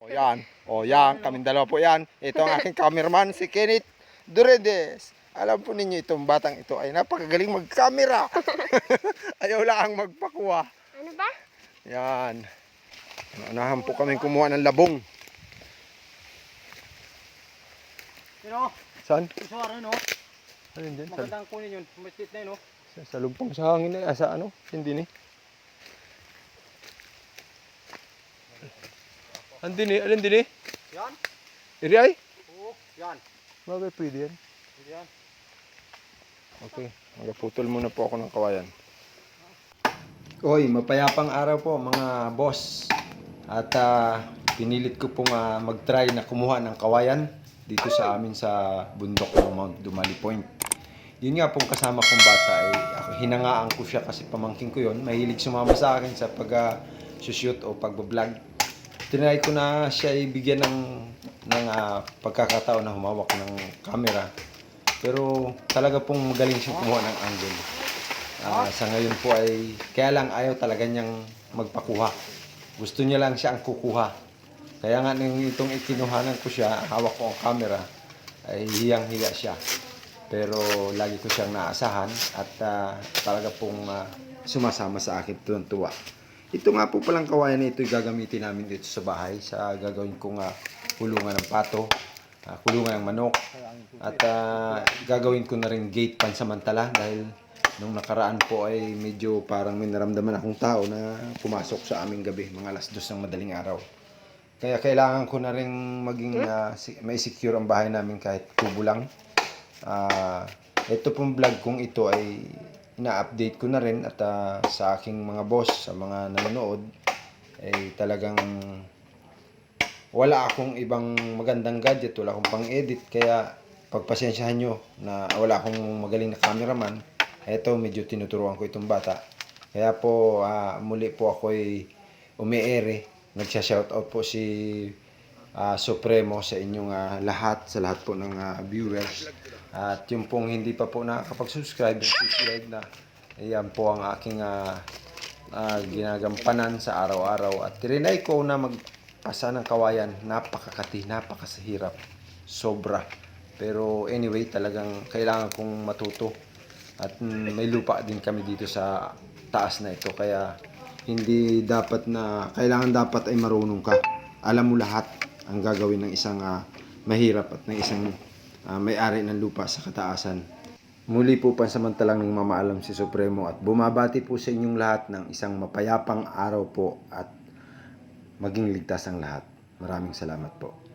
O yan. O yan. Kaming dalawa po yan. Ito ang aking cameraman, si Kenneth Duredes. Alam po ninyo itong batang ito ay napakagaling mag-camera. Ayaw lang magpakuha. Ano ba? Yan. Unahan po kami kumuha ng labong. Yun o, Saan? iso araw yun o. Alin? Sa, Magandang kunin yun. May split na yun o. sa, sa lugpong sa hangin na. Ah, sa ano? Hindi ni. Andin eh. Alin din eh. Yan. Iri ay? Oo, yan. Bagay pwede yan. Yan. Okay, magputol muna po ako ng kawayan. Oy, mapayapang araw po mga boss. At ah, pinilit ko pong ah, mag-try na kumuha ng kawayan dito sa amin sa bundok ng Mount Dumali Point. Yun nga pong kasama kong bata ay ako, hinangaan ko siya kasi pamangking ko yon Mahilig sumama sa akin sa pag ah, shoot o pagbablog. Tinry ko na siya ibigyan ng, ng ah, pagkakataon na humawak ng camera. Pero talaga pong magaling siyang kumuha ng angle. Ah, sa ngayon po ay, kaya lang ayaw talaga niyang magpakuha. Gusto niya lang siya ang kukuha. Kaya nga nung itong ikinuhanan ko siya, hawak ko ang camera, ay hiyang-hiya siya. Pero lagi ko siyang naasahan at ah, talaga pong ah, sumasama sa akin tuwan-tuwa. Ito nga po palang kawayan na ito gagamitin namin dito sa bahay sa gagawin kong ah, kulungan ng pato, ah, kulungan ng manok, at ah, gagawin ko na rin gate pansamantala dahil nung nakaraan po ay medyo parang may naramdaman akong tao na pumasok sa aming gabi, mga alas dos ng madaling araw. Kaya kailangan ko na rin maging si- may secure ang bahay namin kahit kubo lang. Ah, ito pong vlog kong ito ay ina-update ko na rin at ah, sa aking mga boss, sa mga nanonood, ay talagang wala akong ibang magandang gadget, wala akong pang-edit, kaya pagpasensyahan nyo na wala akong magaling na cameraman, eto medyo tinuturuan ko itong bata. Kaya po ah, muli po ako'y umiere, nagsha-shoutout po si ah, Supremo sa inyong ah, lahat, sa lahat po ng ah, viewers. At yung pong hindi pa po nakakapag-subscribe, subscribe na. Ayan po ang aking ah, ah, ginagampanan sa araw-araw. At trinay ko na magpasa ng kawayan. Napakakati, napakasahirap. Sobra. Pero anyway, talagang kailangan kong matuto. At may lupa din kami dito sa taas na ito. Kaya hindi dapat na, kailangan dapat ay marunong ka. Alam mo lahat ang gagawin ng isang ah, mahirap at ng isang ah, may-ari ng lupa sa kataasan. Muli po pansamantalang ng mamaalam si Supremo at bumabati po sa inyong lahat ng isang mapayapang araw po at maging ligtas ang lahat. Maraming salamat po.